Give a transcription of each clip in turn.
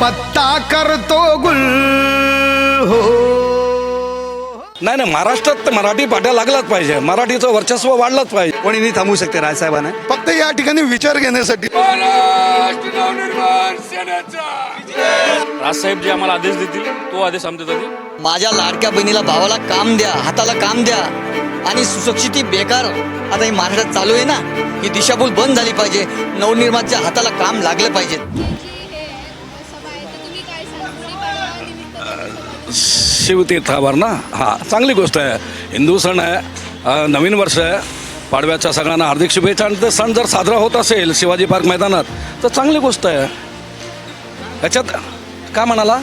पत्ता करतो गुल हो. नाही नाही महाराष्ट्रात तर मराठी पाट्या लागलाच पाहिजे. मराठीचं वर्चस्व वाढलंच पाहिजे. कोणी नाही थांबू शकते राजसाहेबांना. फक्त या ठिकाणी विचार घेण्यासाठी. राजसाहेब जे आम्हाला आदेश देतील तो आदेश आमच्या देतील माझ्या लाडक्या बहिणीला भावाला काम द्या हाताला काम द्या. आणि सुशिक्षित बेकार. आता ही महाराष्ट्रात चालू आहे ना ही दिशाभूल बंद झाली पाहिजे. नवनिर्माणच्या हाताला काम लागलं पाहिजे. शिवतीर्थावर ना? हां चांगली गोष्ट आहे. हिंदू सण आहे नवीन वर्ष आहे. पाडव्याच्या सगळ्यांना हार्दिक शुभेच्छा आणि ते सण जर साजरा होत असेल शिवाजी पार्क मैदानात तर चांगली गोष्ट आहे. याच्यात काय म्हणाला?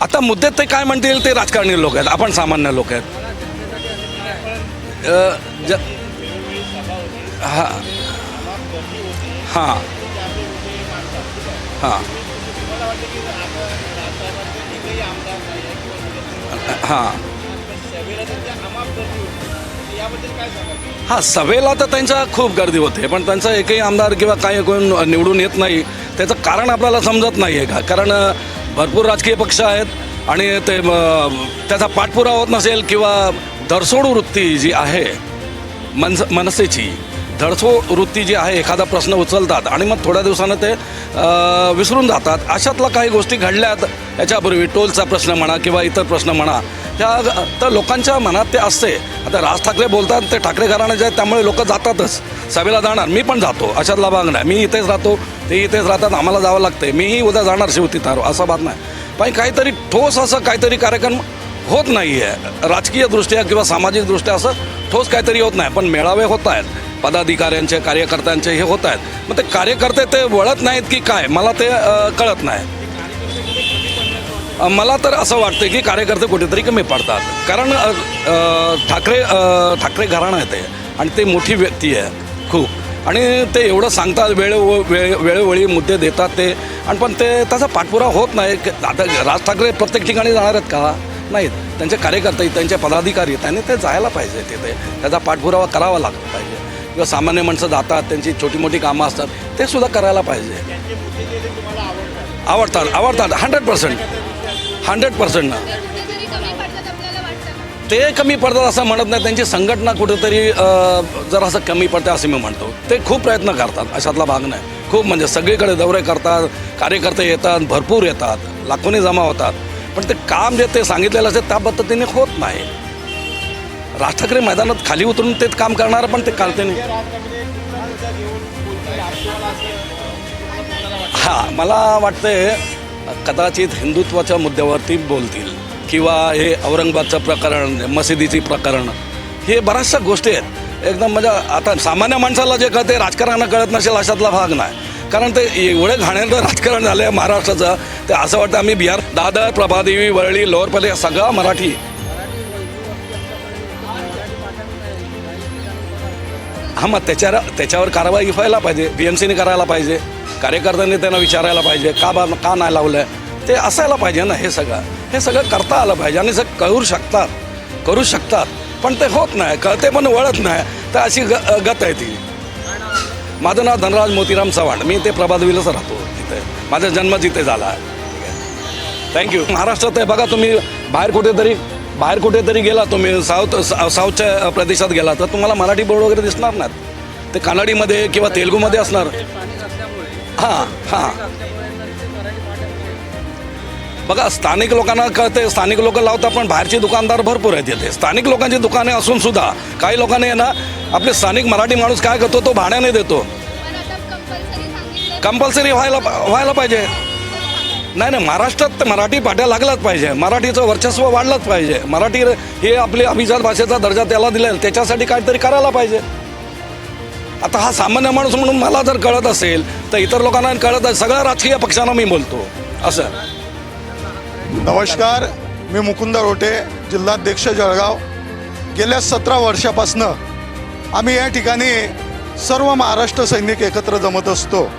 आता मुद्दे ते काय म्हणतील ते राजकारणी लोक आहेत आपण सामान्य लोक आहेत. अ, ज हां हां हां. हां. हां सभेला तर त्यांच्या खूप गर्दी होते पण त्यांचा एकही आमदार किंवा काही कोण निवडून येत नाही त्याचं कारण आपल्याला समजत नाही आहे का? कारण भरपूर राजकीय पक्ष आहेत आणि ते त्याचा पाठपुरावा होत नसेल किंवा धरसोड वृत्ती जी आहे मनस मनसेची धडसो वृत्ती जी आहे एखादा प्रश्न उचलतात आणि मग थोड्या दिवसानं ते विसरून जातात. अशातल्या काही गोष्टी घडल्यात याच्यापूर्वी टोलचा प्रश्न म्हणा किंवा इतर प्रश्न म्हणा त्या तर लोकांच्या मनात ते असते. आता राज ठाकरे बोलतात ते ठाकरे घराण्याचे आहेत त्यामुळे लोक जातातच. सभेला जाणार मी पण जातो अशातला भाग नाही. मी इथेच राहतो ते इथेच राहतात आम्हाला जावं लागते मीही उद्या जाणार शिवतीर्थावर असा बात नाही. पण काहीतरी ठोस असं काहीतरी कार्यक्रम होत नाही आहे राजकीय दृष्ट्या किंवा सामाजिकदृष्ट्या असं ठोस काहीतरी होत नाही. पण मेळावे होत आहेत. पदाधिकाऱ्यांचे कार्यकर्त्यांचे हे होत आहेत. मग ते कार्यकर्ते ते वळत नाहीत की काय? मला ते कळत नाही. मला तर असं वाटतं की कार्यकर्ते कुठेतरी कमी पडतात. कारण ठाकरे ठाकरे घराणं आहे ते. आणि ते मोठी व्यक्ती आहे. खूप. आणि ते एवढं सांगतात वेळ वेळ वेळोवेळी मुद्दे देतात ते. आणि पण ते त्याचा पाठपुरावा होत नाही. आता राज ठाकरे प्रत्येक ठिकाणी जाणार आहेत का? नाहीत. त्यांचे कार्यकर्ते त्यांचे पदाधिकारी त्यांनी ते जायला पाहिजे तिथे. त्याचा पाठपुरावा करावा लागला पाहिजे. किंवा सामान्य माणसं जातात त्यांची छोटी मोठी कामं असतात ते सुद्धा करायला पाहिजे. आवडतात आवडतात हंड्रेड पर्सेंट हंड्रेड पर्सेंट ना. ते कमी पडतात कमी पडतात असं म्हणत नाही. त्यांची संघटना कुठेतरी जर असं कमी पडते असं मी म्हणतो. ते खूप प्रयत्न करतात. अशातला भाग नाही. खूप म्हणजे सगळीकडे दौरे करतात कार्यकर्ते येतात भरपूर येतात लाखोनी जमा होतात. पण ते काम जे ते सांगितलेलं असते त्या पद्धतीने होत नाही. राज ठाकरे मैदानात खाली उतरून तेच काम करणार पण ते करते नाही. हां मला वाटतंय कदाचित हिंदुत्वाच्या मुद्द्यावरती बोलतील किंवा हे औरंगाबादचं प्रकरण मशिदीची प्रकरण हे बऱ्याचशा गोष्टी आहेत. एकदम म्हणजे आता सामान्य माणसाला जे कळते राजकारणानं कळत नसेल अशातला भाग नाही. कारण ते एवढे घाण्याचं राजकारण झालं आहे महाराष्ट्राचं ते असं वाटतं आम्ही बिहार दादर प्रभादेवी वरळी लोअरपल्ली सगळा मराठी हां मग त्याच्यावर त्याच्यावर कारवाई व्हायला पाहिजे. बी एम सीने करायला पाहिजे. कार्यकर्त्यांनी त्यांना विचारायला पाहिजे. का बा का नाही लावलं आहे ते असायला पाहिजे ना हे सगळं. हे सगळं करता आलं पाहिजे. आणि सगळं करू शकतात. करू शकतात. पण ते होत नाही. कळते पण वळत नाही. तर अशी ग गत आहे ती. माझं नाव धनराज मोतीराम चव्हाण. मी ते प्रभादेवीलाच राहतो तिथे माझा जन्म तिथे झाला. थँक्यू महाराष्ट्रात आहे बघा तुम्ही. बाहेर कुठेतरी बाहेर कुठेतरी गेला तुम्ही साऊथ साऊथच्या प्रदेशात गेला तर तुम्हाला मराठी बोर्ड वगैरे दिसणार नाहीत. ते कानडीमध्ये किंवा तेलुगूमध्ये असणार. हां हां. बघा स्थानिक लोकांना कळते स्थानिक लोक लावतात पण बाहेरचे दुकानदार भरपूर आहेत येथे स्थानिक लोकांची दुकाने असून सुद्धा काही लोकांनी आहे ना आपले स्थानिक मराठी माणूस काय करतो तो भाड्याने देतो. कंपल्सरी व्हायला व्हायला पाहिजे. नाही नाही महाराष्ट्रात तर मराठी पाट्या लागलाच पाहिजे. मराठीचं वर्चस्व वाढलंच पाहिजे. मराठी हे आपली अभिजात भाषेचा दर्जा त्याला दिला त्याच्यासाठी काहीतरी करायला पाहिजे. आता हा सामान्य माणूस म्हणून मला जर कळत असेल तर इतर लोकांना कळत सगळ्या राजकीय पक्षांना मी बोलतो. असं. नमस्कार. मी मुकुंद रोटे जिल्हाध्यक्ष जळगाव. गेल्या सतरा वर्षापासनं आम्ही या ठिकाणी सर्व महाराष्ट्र सैनिक एकत्र जमत असतो.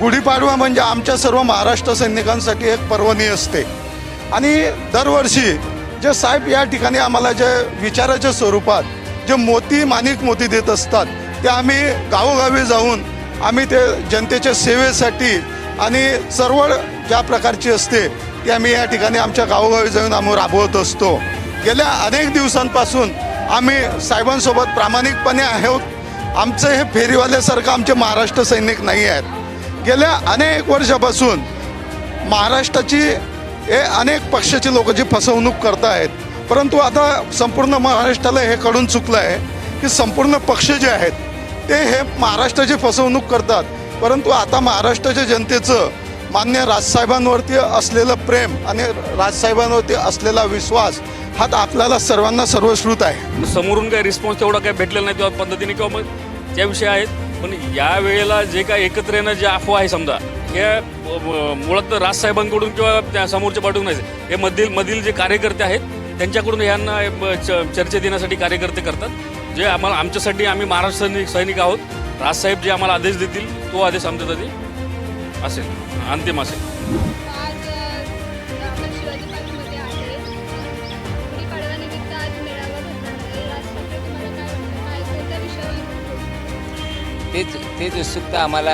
गुढीपाडवा म्हणजे आमच्या सर्व महाराष्ट्र सैनिकांसाठी एक पर्वणी असते. आणि दरवर्षी जे साहेब या ठिकाणी आम्हाला जे विचाराच्या स्वरूपात जे मोती माणिक मोती देत असतात ते आम्ही गावोगावी जाऊन आम्ही ते जनतेच्या सेवेसाठी आणि चळवळ ज्या प्रकारची असते ती आम्ही या ठिकाणी आमच्या गावोगावी जाऊन आम्ही राबवत असतो. गेल्या अनेक दिवसांपासून आम्ही साहेबांसोबत प्रामाणिकपणे आहोत. आमचं हे फेरीवाल्यासारखं आमचे महाराष्ट्र सैनिक नाही आहेत. गेल्या अनेक वर्षापासून महाराष्ट्राची हे अनेक पक्षाचे लोक जी फसवणूक करत आहेत परंतु आता संपूर्ण महाराष्ट्राला हे कळून चुकलं आहे की संपूर्ण पक्ष जे आहेत ते हे महाराष्ट्राची फसवणूक करतात. परंतु आता महाराष्ट्राच्या जनतेचं मान्य राजसाहेबांवरती असलेलं प्रेम आणि राजसाहेबांवरती असलेला विश्वास हा तर आपल्याला सर्वांना सर्वश्रुत आहे. समोरून काही रिस्पॉन्स तेवढा काही भेटलेला नाही त्या पद्धतीने किंवा मग त्या विषय आहेत पण या वेळेला जे काय एकत्र येणं जे अफवा आहे समजा हे मुळात राजसाहेबांकडून किंवा त्या समोरच्या पाठवून नाही हे मधील मधील जे कार्यकर्ते आहेत त्यांच्याकडून ह्यांना अ, ब- चर्चा देण्यासाठी कार्यकर्ते करतात. जे आम्हाला आमच्यासाठी आम्ही महाराष्ट्र सैनिक सैनिक आहोत. राजसाहेब जे आम्हाला आदेश देतील तो आदेश आमच्यासाठी असेल अंतिम असेल. तेच तेच उत्सुकता आम्हाला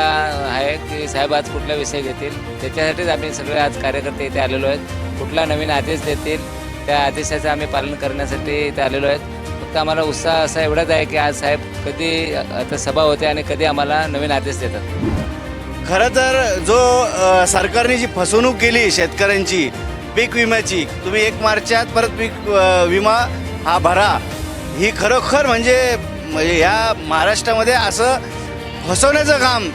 आहे की साहेब आज कुठला विषय घेतील? त्याच्यासाठीच आम्ही सगळे आज कार्यकर्ते इथे आलेलो आहेत. कुठला नवीन आदेश देतील त्या आदेशाचं आम्ही पालन करण्यासाठी इथे आलेलो आहेत. फक्त आम्हाला उत्साह असा एवढाच आहे की आज साहेब कधी आता सभा होते आणि कधी आम्हाला नवीन आदेश देतात. खरं तर जो अ, सरकारने जी फसवणूक केली शेतकऱ्यांची पीक विम्याची तुम्ही एक मार्चात परत पीक अ, विमा हा भरा. ही खरोखर म्हणजे म्हणजे ह्या महाराष्ट्रामध्ये असं फसवण्याचं काम.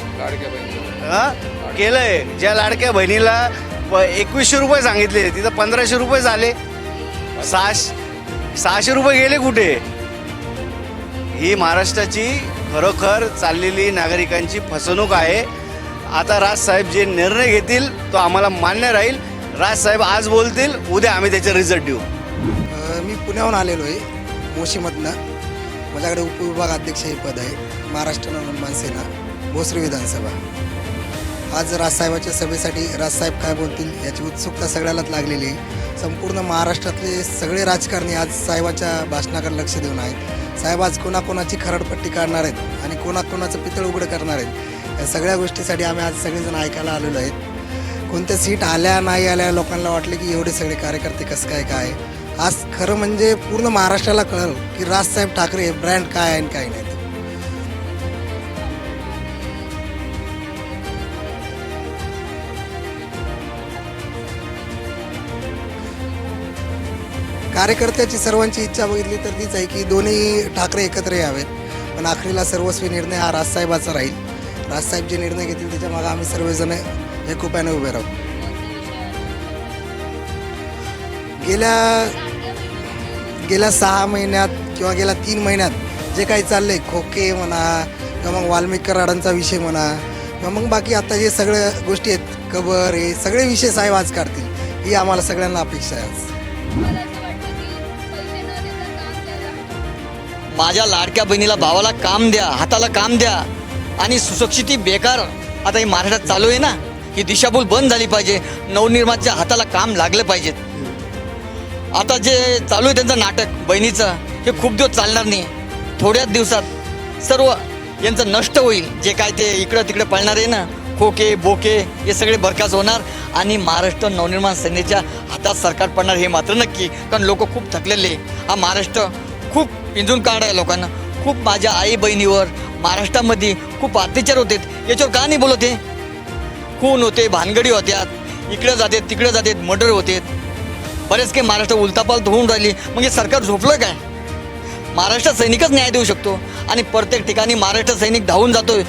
हा? केलं आहे ज्या लाडक्या बहिणीला प एकवीसशे रुपये सांगितले तिथं पंधराशे रुपये झाले. सहाशे सहाशे रुपये गेले कुठे? ही महाराष्ट्राची खरोखर चाललेली नागरिकांची फसवणूक आहे. आता राजसाहेब जे निर्णय घेतील तो आम्हाला मान्य राहील. राजसाहेब आज बोलतील उद्या आम्ही त्याचे रिझल्ट देऊ. मी पुण्याहून आलेलो आहे मोशीमधनं. माझ्याकडे उपविभाग अध्यक्ष हे पद आहे. महाराष्ट्र नवनिर्माण सेना भोसरी विधानसभा. आज राजसाहेबाच्या सभेसाठी राजसाहेब काय बोलतील याची उत्सुकता सगळ्यालाच लागलेली आहे. संपूर्ण महाराष्ट्रातले सगळे राजकारणी आज साहेबाच्या भाषणाकडे लक्ष देऊन आहेत. साहेब आज कोणाकोणाची खरडपट्टी काढणार आहेत आणि कोणाकोणाचं पितळ उघडं करणार आहेत या सगळ्या गोष्टीसाठी आम्ही आज सगळेजण ऐकायला आलेलो आहेत. कोणत्या सीट आल्या नाही आल्या लोकांना वाटले की एवढे सगळे कार्यकर्ते कसं काय काय आज खरं म्हणजे पूर्ण महाराष्ट्राला कळलं की राजसाहेब ठाकरे ब्रँड काय आहे आणि काय नाही. कार्यकर्त्याची सर्वांची इच्छा बघितली तर तीच आहे की दोन्ही ठाकरे एकत्र यावेत. पण आखरीला सर्वस्वी निर्णय हा राजसाहेबाचा राहील. राजसाहेब जे निर्णय घेतील त्याच्यामागे आम्ही सर्वजण एकोप्याने उभे राहू. गेल्या गेल्या सहा महिन्यात किंवा गेल्या तीन महिन्यात जे काही चाललंय खोके म्हणा किंवा मग वाल्मिक कराडांचा विषय म्हणा किंवा मग बाकी आता जे सगळ्या गोष्टी आहेत कबर हे सगळे विषय साहेब आज काढतील. ही आम्हाला सगळ्यांना अपेक्षा आहे आज. माझ्या लाडक्या बहिणीला भावाला काम द्या हाताला काम द्या. आणि सुशक्षिती बेकार आता ही महाराष्ट्रात चालू आहे ना ही दिशाभूल बंद झाली पाहिजे. नवनिर्माणच्या हाताला काम लागलं पाहिजेत आता जे चालू आहे त्यांचं नाटक बहिणीचं हे खूप दिवस चालणार नाही. थोड्याच दिवसात सर्व यांचं नष्ट होईल. जे काय ते इकडं तिकडे पळणार आहे ना खोके बोके हे सगळे बरखास होणार. आणि महाराष्ट्र नवनिर्माण सेनेच्या हातात सरकार पडणार हे मात्र नक्की कारण लोक खूप थकलेले. हा महाराष्ट्र पिंजून काढाय लोकांना. खूप माझ्या आई बहिणीवर महाराष्ट्रामध्ये खूप अत्याचार होते. याच्यावर का नाही बोलत हे? खून होते भानगडी होत्यात इकडे जाते तिकडे जाते मर्डर होते. बरेच काही महाराष्ट्र उलतापालत होऊन राहिली. मग हे सरकार झोपलं काय? महाराष्ट्र सैनिकच न्याय देऊ शकतो. आणि प्रत्येक ठिकाणी महाराष्ट्र सैनिक धावून जातोय.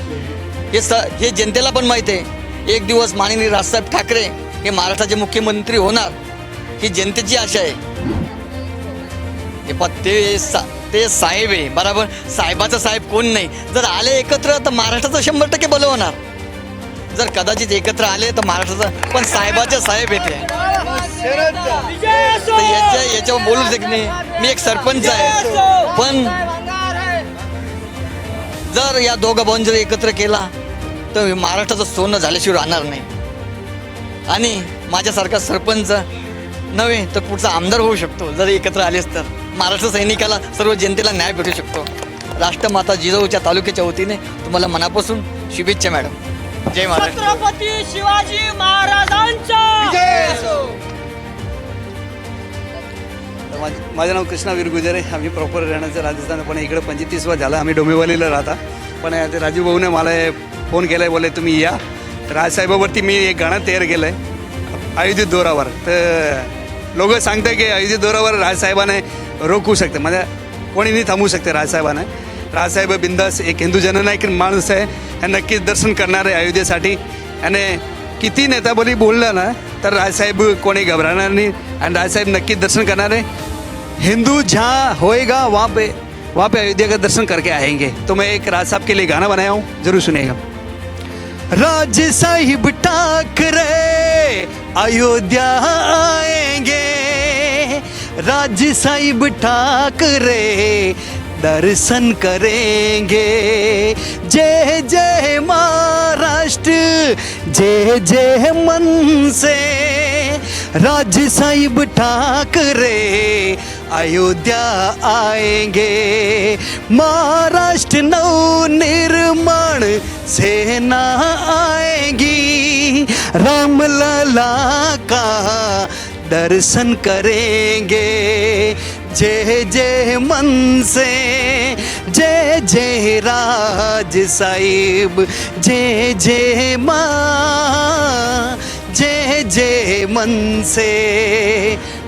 हे स हे जनतेला पण माहीत आहे. एक दिवस माननीय राजसाहेब ठाकरे हे महाराष्ट्राचे मुख्यमंत्री होणार. ही जनतेची आशा आहे. हे पण ते सा ते साहेब आहे. बरोबर? साहेबाचा साहेब कोण नाही? जर आले एकत्र तर महाराष्ट्राचं शंभर टक्के बल होणार. जर कदाचित एकत्र आले तर महाराष्ट्राचं पण साहेबाचे साहेब येते तर याच्या याच्यावर बोलू शकत नाही. मी एक सरपंच आहे. पण जर या दोघं भाऊन जर एकत्र केला तर महाराष्ट्राचं सोनं झाल्याशिवाय राहणार नाही. आणि माझ्यासारखा सरपंच नव्हे तर पुढचा आमदार होऊ शकतो जर एकत्र आलेच तर. महाराष्ट्र सैनिकाला सर्व जनतेला न्याय भेटू शकतो. राष्ट्रमाता जिजाऊच्या तालुक्याच्या वतीने तुम्हाला मनापासून शुभेच्छा मॅडम. जय महाराष्ट्र. छत्रपती शिवाजी महाराजांचा माझ- माझं नाव कृष्णा वीर गुजरे. आम्ही प्रॉपर राहण्याचं राजस्थान. पण इकडे पंचवीस वर्ष झालं. आम्ही डोंबिवलीला राहता. पण ते राजू भाऊने मला फोन केला आहे बोले तुम्ही या. तर राजसाहेबावरती मी एक गाणं तयार केलं आहे अयोध्येत दोरावर तर लोक सांगतात की अजित दोरावर राजसाहेबाने रोखू शकते. म्हणजे कोणी नाही थांबवू शकते राजसाहेबाने. राजसाहेब बिंदास एक हिंदू जननायक माणूस आहे. हे नक्कीच दर्शन करणार आहे अयोध्येसाठी. आणि किती नेताबोली बोललं ना तर राजसाहेब कोणी घबराणार नाही. आणि राजसाहेब नक्कीच दर्शन करणार आहे. हिंदू जहाँ होएगा वहाँ पे वहाँ पे अयोध्या का दर्शन करके आएंगे. तो मैं एक राज साहब के लिए गाना बनाया हूँ जरूर सुनेगा राज साहिब ठाकरे अयोध्या आएंगे. राज साहिब ठाकरे दर्शन करेंगे। जय जय महाराष्ट्र, जय जय मन से। राज साहिब ठाकरे अयोध्या आएँगे। महाराष्ट्र नवनिर्माण सेना आएगी। रामलला का दर्शन करेंगे। जय जय मन से जय जय राज साहिब, जय जय माँ, जय जय मन से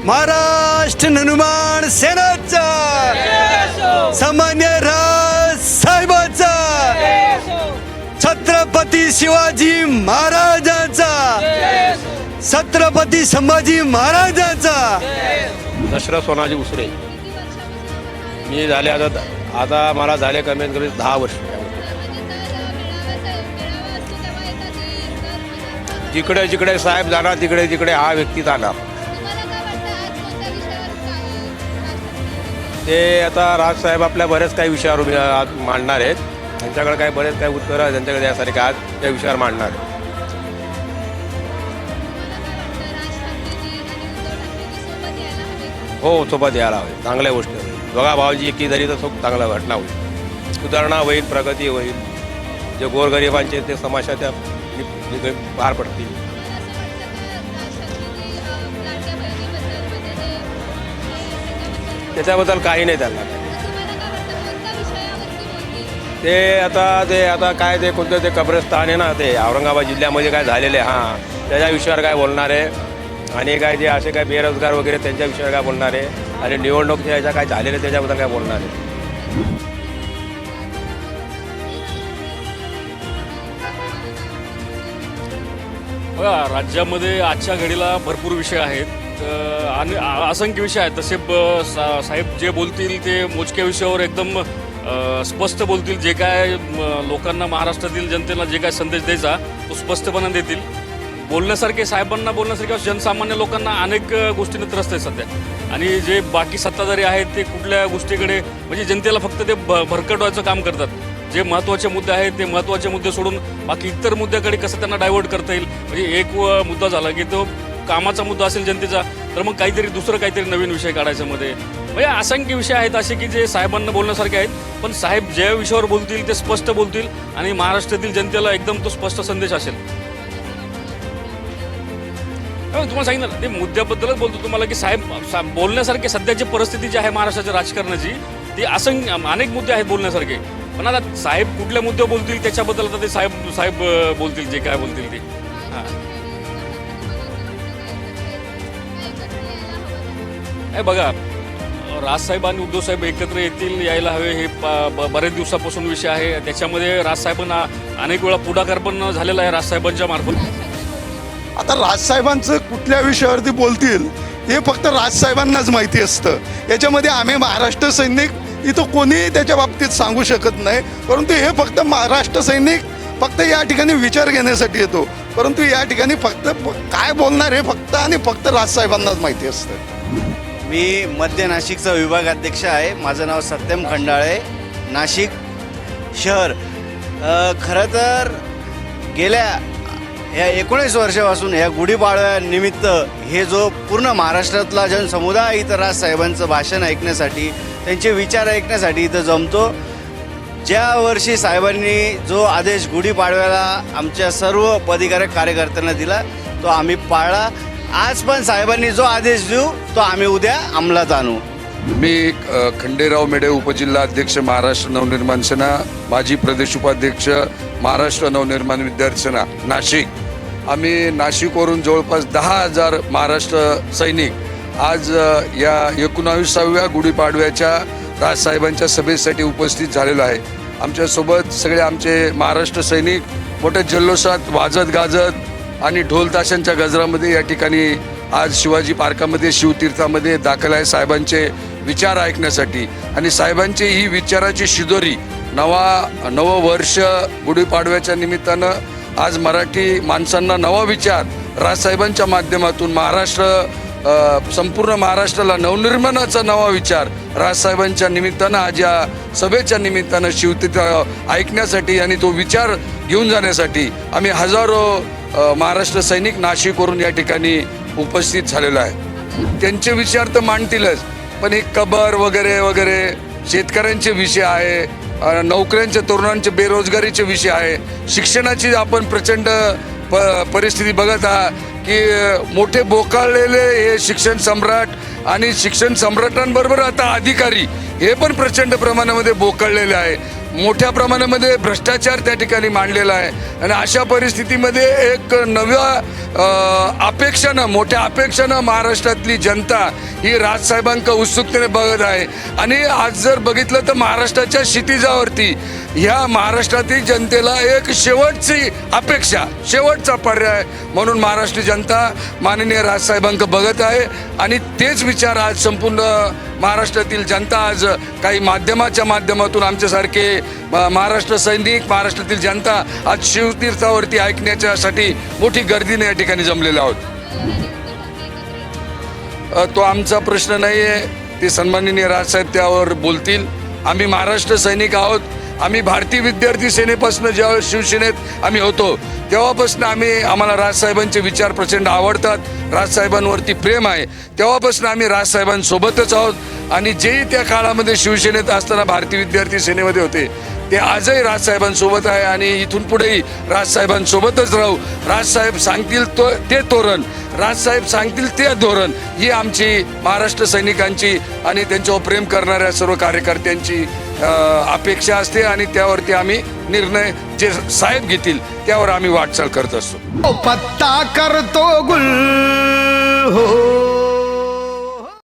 महाराष्ट्र हनुमान सेनाचा, सामान्य राज साहेबाचा, छत्रपती शिवाजी महाराजाचा छत्रपती संभाजी महाराजांचा. दशरथ सोनाजी उसरे. मी झाले आता आता मला झाले कमीत कमी दहा वर्ष. जिकडे जिकडे साहेब जाणार तिकडे तिकडे हा व्यक्ती जाणार. ते आता राजसाहेब आपल्या बरेच काही विषयावर मांडणार आहेत. त्यांच्याकडे काही बरेच काही उत्तरं त्यांच्याकडे यासारखे आज त्या विषयावर मांडणार आहेत. हो सोबत यायला हवे. चांगल्या गोष्टी बघा भावजी भावाची एकी जरी तर खूप चांगला घटना होईल. सुधारणा होईल प्रगती होईल. जे गोरगरिबांचे ते समस्या त्या पार पडतील. त्याच्याबद्दल काही नाही त्यांना. ते आता ते आता काय ते कोणतं ते कब्रस्तान आहे ना ते औरंगाबाद जिल्ह्यामध्ये काय झालेले हां. त्याच्या विषयावर काय बोलणार आहे? आणि काय जे असे काय बेरोजगार वगैरे त्यांच्या विषयावर काय बोलणार आहे? आणि निवडणूक याच्या काय झालेलं त्याच्याबद्दल काय बोलणार आहे? बघा राज्यामध्ये आजच्या घडीला भरपूर विषय आहेत. आणि असंख्य विषय आहेत. तसे ब- सा- साहेब जे बोलतील ते मोजक्या विषयावर एकदम स्पष्ट बोलतील. जे काय लोकांना महाराष्ट्रातील जनतेला जे काय संदेश द्यायचा तो स्पष्टपणे देतील. बोलण्यासारखे साहेबांना बोलण्यासारखे जनसामान्य लोकांना अनेक गोष्टीने गोष्टींनी त्रस्त आहे सध्या. आणि जे बाकी सत्ताधारी आहेत ते कुठल्या गोष्टीकडे म्हणजे जनतेला फक्त ते भ भरकटवायचं काम करतात. जे महत्त्वाचे मुद्दे आहेत ते महत्त्वाचे मुद्दे सोडून बाकी इतर मुद्द्याकडे कसं त्यांना डायव्हर्ट करता येईल? म्हणजे एक मुद्दा झाला की तो कामाचा मुद्दा असेल जनतेचा तर मग काहीतरी दुसरं काहीतरी नवीन विषय काढायचा मध्ये. म्हणजे असंख्य विषय आहेत असे की जे साहेबांना बोलण्यासारखे आहेत पण साहेब ज्या विषयावर बोलतील ते स्पष्ट बोलतील आणि महाराष्ट्रातील जनतेला एकदम तो स्पष्ट संदेश असेल. तुम्हाला सांगितलं ना, ते मुद्द्याबद्दलच बोलतो तुम्हाला की साहेब सा- बोलण्यासारखे सध्याची परिस्थिती जी आहे महाराष्ट्राच्या राजकारणाची ती असंख्य अनेक मुद्दे आहेत बोलण्यासारखे. पण आता साहेब कुठल्या मुद्द्यावर बोलतील त्याच्याबद्दल आता ते साहेब साहेब बोलतील जे काय बोलतील ते. हां. हे बघा राजसाहेब आणि उद्धवसाहेब एकत्र येतील यायला हवे हे प- ब- बरेच दिवसापासून विषय आहे. त्याच्यामध्ये राजसाहेबांना अनेक वेळा पुढाकार पण झालेला आहे राजसाहेबांच्या मार्फत. आता राजसाहेबांचं कुठल्या विषयावरती बोलतील हे फक्त राजसाहेबांनाच माहिती असतं. याच्यामध्ये आम्ही महाराष्ट्र सैनिक इथं कोणीही त्याच्या बाबतीत सांगू शकत नाही परंतु हे फक्त महाराष्ट्र सैनिक फक्त या ठिकाणी विचार घेण्यासाठी येतो. परंतु या ठिकाणी फक्त काय बोलणार हे फक्त आणि फक्त राजसाहेबांनाच माहिती असतं. मी मध्य नाशिकचा विभागाध्यक्ष आहे. माझं नाव सत्यम खंडाळे नाशिक शहर. खरं तर गेल्या या एकोणीस वर्षापासून या गुढीपाडव्यानिमित्त हे जो पूर्ण महाराष्ट्रातला जनसमुदाय इथं राजसाहेबांचं भाषण ऐकण्यासाठी त्यांचे विचार ऐकण्यासाठी इथं जमतो. ज्या वर्षी साहेबांनी जो आदेश गुढीपाडव्याला आमच्या सर्व पदिकारक कार्यकर्त्यांना दिला तो आम्ही पाळला. आज पण साहेबांनी जो आदेश देऊ तो आम्ही उद्या अंमलात आणू. मी खंडेराव मेढे उपजिल्हा अध्यक्ष महाराष्ट्र नवनिर्माण सेना माजी प्रदेश उपाध्यक्ष महाराष्ट्र नवनिर्माण विद्यार्थी सेना नाशिक. आम्ही नाशिकवरून जवळपास दहा हजार महाराष्ट्र सैनिक आज या एकोणावीसाव्या गुढीपाडव्याच्या राजसाहेबांच्या सभेसाठी उपस्थित झालेलो आहे. आमच्यासोबत सगळे आमचे महाराष्ट्र सैनिक मोठ्या जल्लोषात वाजत गाजत आणि ढोलताशांच्या गजरामध्ये या ठिकाणी आज शिवाजी पार्कामध्ये शिवतीर्थामध्ये दाखल आहे साहेबांचे विचार ऐकण्यासाठी. आणि साहेबांची ही विचाराची शिदोरी नवा नवं वर्ष गुढीपाडव्याच्या निमित्तानं आज मराठी माणसांना नवा विचार राजसाहेबांच्या माध्यमातून महाराष्ट्र संपूर्ण महाराष्ट्राला नवनिर्माणाचा नवा विचार राजसाहेबांच्या निमित्तानं आज या सभेच्या निमित्तानं शिवतीर्थ ऐकण्यासाठी आणि तो विचार घेऊन जाण्यासाठी आम्ही हजारो महाराष्ट्र सैनिक नाशिकवरून या ठिकाणी उपस्थित झालेलो आहे. त्यांचे विचार तर मांडतीलच पण हे कबर वगैरे वगैरे शेतकऱ्यांचे विषय आहे नोकऱ्यांचे नोकऱ्यांच्या तरुणांचे बेरोजगारीचे विषय आहे शिक्षणाची आपण प्रचंड प परिस्थिती बघत आहात की मोठे बोकाळलेले हे शिक्षण सम्राट आणि शिक्षण सम्राटांबरोबर आता अधिकारी हे पण प्रचंड प्रमाणामध्ये बोकळलेले आहे. मोठ्या प्रमाणामध्ये भ्रष्टाचार त्या ठिकाणी मांडलेला आहे. आणि अशा परिस्थितीमध्ये एक नव्या अपेक्षानं मोठ्या अपेक्षानं महाराष्ट्रातली जनता ही राजसाहेबांक उत्सुकतेने बघत आहे. आणि आज जर बघितलं तर महाराष्ट्राच्या क्षितिजावरती ह्या महाराष्ट्रातील जनतेला एक शेवटची अपेक्षा शेवटचा पर्याय म्हणून महाराष्ट्र जनता माननीय राजसाहेबांक बघत आहे. आणि तेच विचार आज संपूर्ण महाराष्ट्रातील जनता आज काही माध्यमाच्या माध्यमातून आमच्यासारखे महाराष्ट्र सैनिक महाराष्ट्रातील जनता आज शिवतीर्थावरती ऐकण्याच्यासाठी मोठी गर्दीने या ठिकाणी जमलेले आहोत. तो आमचा प्रश्न नाही आहे ते सन्माननीय राजसाहेब त्यावर बोलतील. आम्ही महाराष्ट्र सैनिक आहोत. आम्ही भारतीय विद्यार्थी सेनेपासून जेव्हा शिवसेनेत आम्ही होतो तेव्हापासून आम्ही आम्हाला राजसाहेबांचे विचार प्रचंड आवडतात. राजसाहेबांवरती प्रेम आहे. तेव्हापासून आम्ही राजसाहेबांसोबतच आहोत. आणि जेही त्या काळामध्ये शिवसेनेत असताना भारतीय विद्यार्थी सेनेमध्ये होते ते आजही राजसाहेबांसोबत आहे आणि इथून पुढेही राजसाहेबांसोबतच राहू. राजसाहेब सांगतील तो ते तोरण. राजसाहेब सांगतील ते धोरण. ही आमची महाराष्ट्र सैनिकांची आणि त्यांच्यावर प्रेम करणाऱ्या सर्व कार्यकर्त्यांची अपेक्षा असते आणि त्यावरती आम्ही निर्णय जे साहेब घेतील त्यावर आम्ही वाटचाल करत असतो. पत्ता करतो गुल हो.